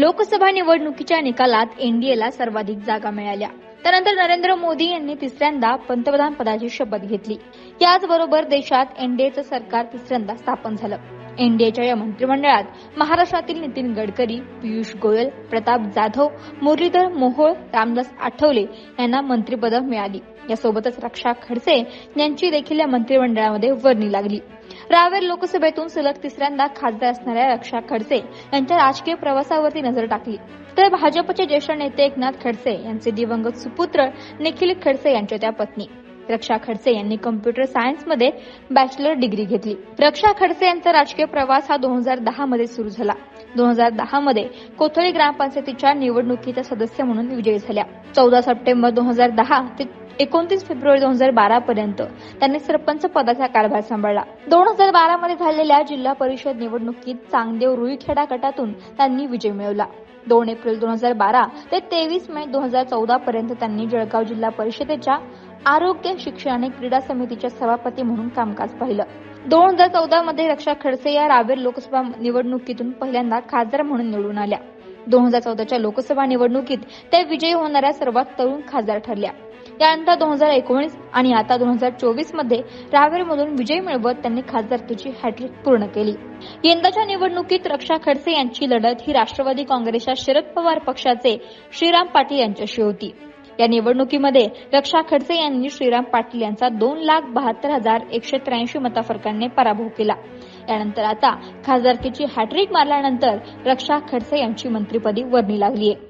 लोकसभा निवडणुकीच्या निकालात एनडीएला सर्वाधिक जागा मिळाल्या. त्यानंतर नरेंद्र मोदी यांनी तिसऱ्यांदा पंतप्रधान पदाची शपथ घेतली. याचबरोबर देशात एनडीएचं सरकार तिसऱ्यांदा स्थापन झालं. एनडीएच्या या मंत्रिमंडळात महाराष्ट्रातील नितीन गडकरी पियुष गोयल प्रताप जाधव मुरलीधर मोहोळ रामदास आठवले यांना मंत्रिपदं मिळाली. यासोबतच रक्षा खडसे यांची देखील या मंत्रिमंडळामध्ये वर्णी लागली. रावेर लोकसभेतून सलग तिसऱ्यांदा खासदार असणाऱ्या रक्षा खडसे यांच्या राजकीय प्रवासावरती नजर टाकली. तर भाजपचे ज्येष्ठ नेते एकनाथ खडसे यांचे दिवंगत सुपुत्र निखिल खडसे यांच्या त्या पत्नी. रक्षा खडसे यांनी कम्प्युटर सायन्समध्ये बॅचलर डिग्री घेतली. रक्षा खडसे यांचा राजकीय प्रवास हा दोन हजार दहा मध्ये सुरू झाला. दोन हजार दहा मध्ये कोथळी ग्रामपंचायतीच्या निवडणुकीच्या सदस्य म्हणून विजयी झाल्या. चौदा सप्टेंबर दोन हजार दहा ते एकोणतीस फेब्रुवारी दोन हजार बारा पर्यंत त्यांनी सरपंच पदाचा कारभार सांभाळला. दोन हजार बारा मध्ये झालेल्या जिल्हा परिषद निवडणुकीत चांगदेव रुईखेडा गटातून त्यांनी विजय मिळवला. दोन एप्रिल दोन हजार बारा ते तेवीस मे दोन हजार चौदा पर्यंत त्यांनी जळगाव जिल्हा परिषदेच्या आरोग्य शिक्षण आणि क्रीडा समितीच्या सभापती म्हणून कामकाज पाहिलं. दोन हजार चौदा मध्ये रक्षा खडसे या रावेर लोकसभा निवडणुकीतून पहिल्यांदा खासदार म्हणून निवडून आल्या. दोन हजार चौदाच्या लोकसभा निवडणुकीत त्या विजयी होणाऱ्या सर्वात तरुण खासदार ठरल्या. त्यानंतर दोन हजार एकोणीस आणि आता दोन हजार चोवीसमध्ये रावेरमधून विजय मिळवत त्यांनी खासदारकीची हॅट्रिक पूर्ण केली. यंदाच्या निवडणुकीत रक्षा खडसे यांची लढत ही राष्ट्रवादी काँग्रेसच्या शरद पवार पक्षाचे श्रीराम पाटील यांच्याशी होती. या निवडणुकीमध्ये रक्षा खडसे यांनी श्रीराम पाटील यांचा दोन लाख बहात्तर हजार एकशे त्र्याऐंशी मताफरकांनी पराभव केला. यानंतर आता खासदारकीची हॅट्रिक मारल्यानंतर रक्षा खडसे यांची मंत्रिपदी वर्णी लागली आहे